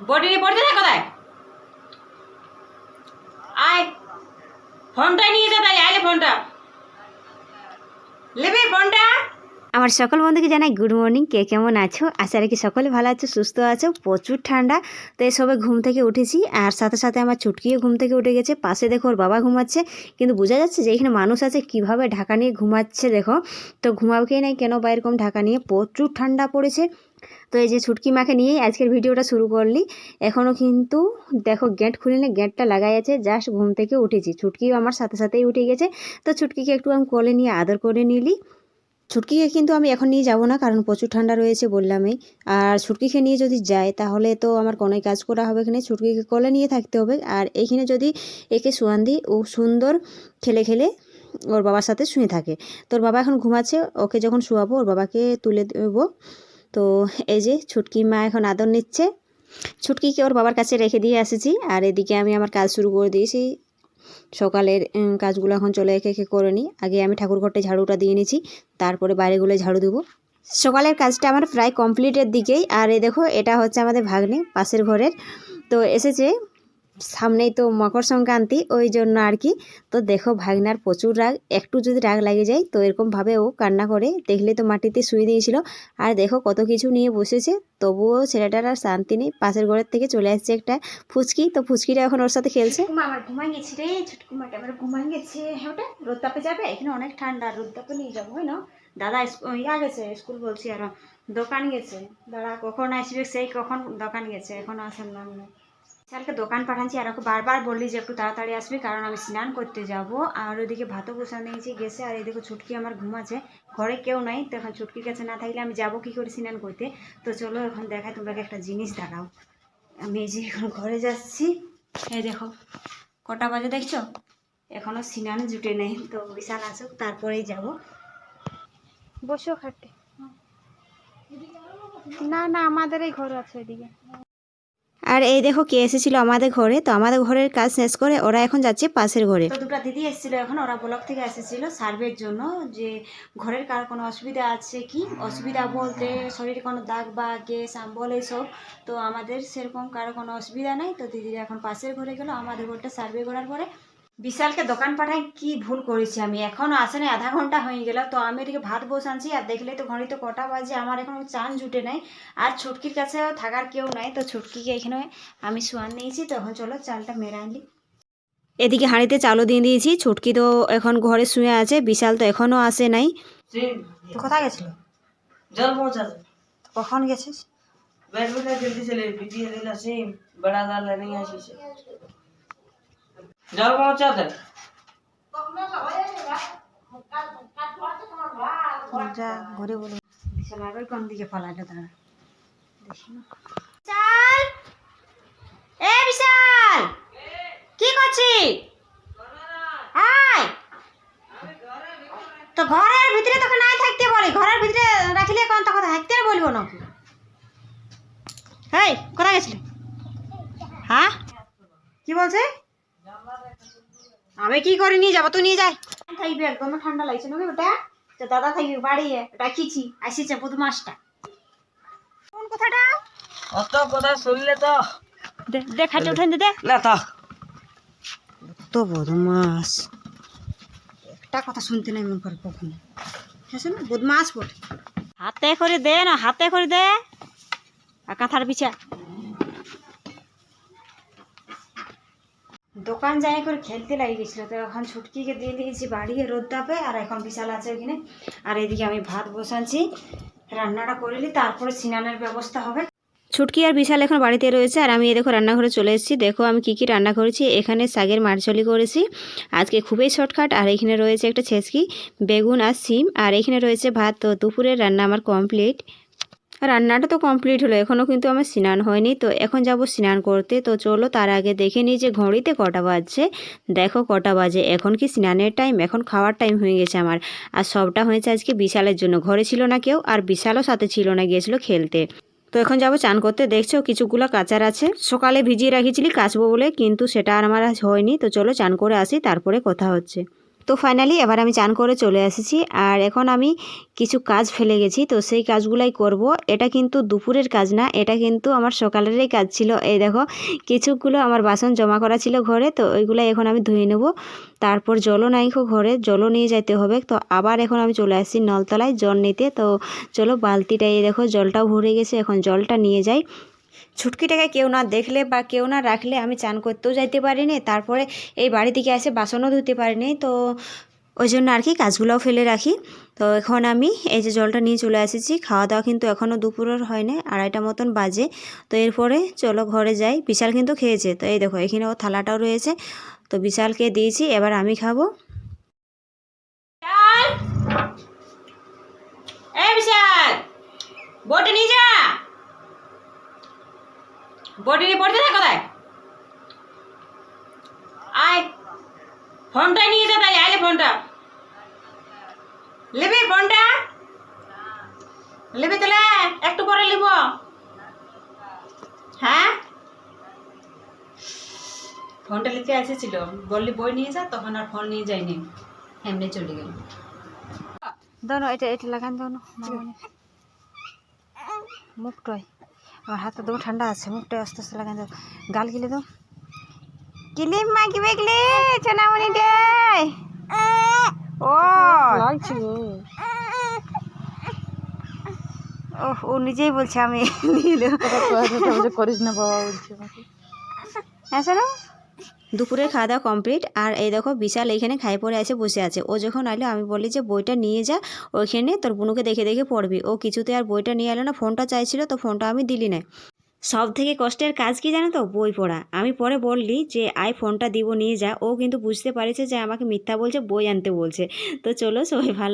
Body পড়তে না কোথায়? আয় ফোনটা নিয়ে যা তাই আইলে ফোনটা। নেবে ফোনটা। আমার সকল বন্ধুকে জানাই গুড মর্নিং কে কেমন আছো? আশা রাখি সকলে ভালো আছো, সুস্থ আছো, প্রচুর ঠান্ডা। তো এই সবে ঘুম থেকে উঠেছি, আর সাথে সাথে আমার ছুটকিও ঘুম থেকে উঠে গেছে। পাশে দেখো ওর বাবা ঘুমাচ্ছে, কিন্তু বোঝা যাচ্ছে যে এখানে মানুষ আছে, কীভাবে ঢাকা নিয়ে ঘুমাচ্ছে দেখো। তো ঘুমাবেই নাই কেন বা এরকম ঢাকা নিয়ে প্রচুর ঠান্ডা পড়েছে। তো এই যে ছুটকি মাকে নিয়েই আজকের ভিডিওটা শুরু করলি। এখনও কিন্তু দেখো গেট খুলিনি, গেটটা লাগাই আছে জাস্ট ঘুম থেকে উঠেছি। ছুটকিও আমার সাথে সাথেই উঠে গেছে। তো ছুটকিকে একটু আমি কোলে নিয়ে আদর করে নিলি। ছুটকিকে কিন্তু আমি এখন নিয়ে যাব না, কারণ প্রচুর ঠান্ডা রয়েছে বললামই। আর ছুটকিকে নিয়ে যদি যাই, তাহলে তো আমার কোনোই কাজ করা হবে এখানে ছুটকিকে কোলে নিয়ে থাকতে হবে। আর এইখানে যদি একে শোয়ান দিই ও সুন্দর খেলে খেলে ওর বাবার সাথে শুয়ে থাকে। তোর বাবা এখন ঘুমাচ্ছে, ওকে যখন শোয়াবো, ওর বাবাকে তুলে দেবো। তো এই যে ছুটকি মা এখন আদর নিচ্ছে। ছুটকিকে ওর বাবার কাছে রেখে দিয়ে এসেছি আর এদিকে আমি আমার কাজ শুরু করে দিয়েছি। সকালের কাজগুলো এখন চলে একে একে করে নিই। আগে আমি ঠাকুর ঘরটায় ঝাড়ুটা দিয়ে নিয়েছি, তারপরে বাইরেগুলো ঝাড়ু দেবো। সকালের কাজটা আমার প্রায় কমপ্লিটের দিকেই। আর এ দেখো, এটা হচ্ছে আমাদের ভাগ্নে পাশের ঘরের। তো এসেছে সামনেই তো মকর সংক্রান্তি, ওই জন্য আর কি। তো দেখো ভাগনার প্রচুর রাগ, একটু যদি রাগ লাগে যায়, তো এরকমভাবে ও কান্না করে, দেখলে তো মাটিতে শুয়ে দিয়েছিল। আর দেখো কত কিছু নিয়ে বসেছে, তবুও ছেলেটার আর শান্তি নেই, পাশের ঘরের থেকে চলে আসছে একটা ফুচকি। তো ফুচকিটা এখন ওর সাথে খেলছে। আমার ঘুমাই রে ছুটকুমাটা আমার ঘুমাই গেছে? হ্যাঁ ওটা রোদ যাবে? এখানে অনেক ঠান্ডা রোদ নিয়ে যাব না? দাদা ইয়া গেছে, স্কুল বলছি আর, দোকান গেছে। দাদা, কখন আসবে? সেই কখন দোকান গেছে, এখন আসার নাম কালকে দোকান পাঠাচ্ছি আর ওকে বারবার বললি যে একটু তাড়াতাড়ি আসবি, কারণ আমি স্নান করতে যাব। আর ওইদিকে ভাতও বসা নিয়েছি, গেছে, আর এদিকে ছুটকি আমার ঘুমাচ্ছে। ঘরে কেউ নাই, তো এখন ছুটকির কাছে না থাকলে আমি যাব কী করে স্নান করতে? তো চলো এখন দেখাই তোমাকে একটা জিনিস দেখাও। আমি এই যে এখন ঘরে যাচ্ছি। এই দেখো, কটা বাজে দেখছ? এখনও স্নান জুটে নেই, তো বিশাল আসুক, তারপরেই যাব। বসো খাটে। না না আমাদের এই ঘর আছে এদিকে। আর এই দেখো কে এসেছিল আমাদের ঘরে। তো আমাদের ঘরের কাজ শেষ করে ওরা এখন যাচ্ছে পাশের ঘরে। তো দুটো দিদি এসেছিল এখন, ওরা ব্লক থেকে এসেছিল সার্ভের জন্য যে ঘরের কার কোনো অসুবিধা আছে কি? অসুবিধা বলতে শরীরে কোনো দাগ বা গ্যাস, আম্বল এইসব তো আমাদের সেরকম কারও কোনো অসুবিধা নাই। তো দিদিরা এখন পাশের ঘরে গেলো, আমাদের ঘরটা সার্ভে করার পরে বিশালকে দোকান পাঠায় কি ভুল করেছি আমি? এখনও আসে না আধা ঘণ্টা হয়ে গেল। তো আমি এদিকে ভাত বসে আনছি আর দেখলে তো ঘড়িতে কটা বাজে আমার এখনও চান জুটে নাই। আর ছুটকির কাছে থাকার কেউ নাই তো ছুটকিকে এখানে আমি শোয়ান নিয়েছি। তখন চলো চালটা মেরে আনলি এদিকে হাঁড়িতে চালও দিয়ে দিয়েছি ছুটকি তো এখন ঘরে শুয়ে আছে বিশাল তো এখনও আসে নাই। তো কোথায় গেছিল? জল পৌঁছাতে। কখন গেছিস? জলদি বিটিয়ে নিয়ে আসিস জল পৌঁছা তো ঘরের ভিতরে তোকে নাই থাকতে বলি। ঘরের ভিতরে রাখিলে কোন তোকে থাকতে বলব না। কোথায় গেছিলি? হ্যাঁ? কি বলছে? আমি কি করে নিয়ে যাব? তুই নিয়ে যাই। থাকবি একদম ঠান্ডা লাগছে নাকি ওটা? তো দাদা থাকবি বাড়িয়ে রাখিছি আসিছে পুদু মাছটা কোন কথাটা? অত কথা শুনলে তো দে খাটে দে না তো। বদমাস। একটা কথা শুনতে নাই মন করে কখনো। হ্যাঁ শোনো বদমাস বটে। হাতে করে দে না হাতে করে দে। আর কাঁথার বিছা দোকান যাই করে খেলতে লাগে গেছিল তো এখন ছুটকিকে দিয়ে দিয়েছি বাড়িয়ে রোদ তাপে, আর এখন বিশাল আছে ওখানে। আর এদিকে আমি ভাত বসাচ্ছি, রান্নাটা করলি তারপরে সিনানের ব্যবস্থা হবে। ছুটকি আর বিশাল এখন বাড়িতে রয়েছে, আর আমি এই দেখো রান্নাঘরে চলে এসেছি। দেখো আমি কি কি রান্না করেছি, এখানে শাগের মারচলি করেছি, আজকে খুবই শর্টকাট, আর এখানে রয়েছে একটা ছেঁচকি, বেগুন আর সিম, আর এখানে রয়েছে ভাত। তো দুপুরের রান্না আমার কমপ্লিট রান্নাটা তো কমপ্লিট হলো এখনও কিন্তু আমার স্নান হয়নি, তো এখন যাব স্নান করতে, তো চলো তার আগে দেখে নিই যে ঘড়িতে কটা বাজছে। দেখো কটা বাজে, এখন কি স্নানের টাইম এখন খাওয়ার টাইম হয়ে গেছে আমার। আর সবটা হয়েছে আজকে বিশালের জন্য, ঘরে ছিল না কেউ আর বিশালও সাথে ছিল না, গিয়েছিল খেলতে। তো এখন যাব চান করতে, দেখছ কিছুগুলো কাচার আছে, সকালে ভিজিয়ে রাখিছিলি, কাচবো বলে, কিন্তু সেটা আর আমার হয়নি, তো চলো চান করে আসি, তারপরে কথা হচ্ছে। তো ফাইনালি এবার আমি চান করে চলে এসেছি আর এখন আমি কিছু কাজ ফেলে গেছি, তো সেই কাজগুলাই করব। এটা কিন্তু দুপুরের কাজ না, এটা কিন্তু আমার সকালেরই কাজ ছিল। এই দেখো, কিছুগুলো আমার বাসন জমা করা ছিল ঘরে, তো ওইগুলো এখন আমি ধুয়ে নেব। তারপর জলও নাই ঘরে, জলও নিয়ে যাইতে হবে। তো আবার এখন আমি চলে আসছি নলতলায় জল নিতে। তো চলো বালতিটা এই দেখো জলটাও ভরে গেছে, এখন জলটা নিয়ে যাই। ছুটকিটাকে কেউ না দেখলে বা কেউ না রাখলে আমি চান করতেও যাইতে পারিনি, তারপরে এই বাড়ি থেকে এসে বাসনও ধুতে পারিনি, তো ওই জন্য আর কি কাজগুলোও ফেলে রাখি। তো এখন আমি এই যে জলটা নিয়ে চলে এসেছি খাওয়া দাওয়া কিন্তু এখনও দুপুরের হয়নি, আড়াইটা মতন বাজে। তো এরপরে চলো ঘরে যাই, বিশাল কিন্তু খেয়েছে, তো এই দেখো এখানে ও থালাটাও রয়েছে, তো বিশালকে দিয়েছি, এবার আমি খাব। বিশাল! বটি নিয়ে যা! বটি নিয়ে পড়তে থাক কোথায়? আয়, ফোনটা নিয়ে যা তাই, আয় ফোনটা। লিবি ফোনটা? লিবি তাহলে একটু পরে লিব। হ্যাঁ? ফোনটা নিতে এসেছিল। বললি বই নিয়ে যা, তখন আর ফোন নিয়ে যায়নি এমনি চলে গেল। দোনো এটা এটা লাগান দোনো মুখটাই আমার হাতে দেবো ঠান্ডা আছে মুখটা আস্তে আস্তে লাগাই দেবো গাল গিলে দাও। কিলিম মাগি বেগলি সোনামণি ডে ও ও নিজেই বলছে আমি করিস না বাবা বলছে হ্যাঁ শোনো। দুপুরের খাওয়া দাওয়া কমপ্লিট। আর এই দেখো বিশাল এইখানে খাই পড়ে আছে, বসে আছে। ও যখন আইলো, আমি বলি যে, বইটা নিয়ে যা, ওইখানে তোর বুনুকে দেখে দেখে পড়বি। ও কিছুতে আর বইটা নিয়ে এলো না, ফোনটা চাইছিল, তো ফোনটা আমি দিলি না সব থেকে কষ্টের কাজ কি জানো তো? বই পড়া। আমি পরে বললি যে আই ফোনটা দিব, নিয়ে যা। ও কিন্তু বুঝতে পারেছে যে, আমাকে মিথ্যা বলছে, বই আনতে বলছে। তো চলো, সবাই ভালো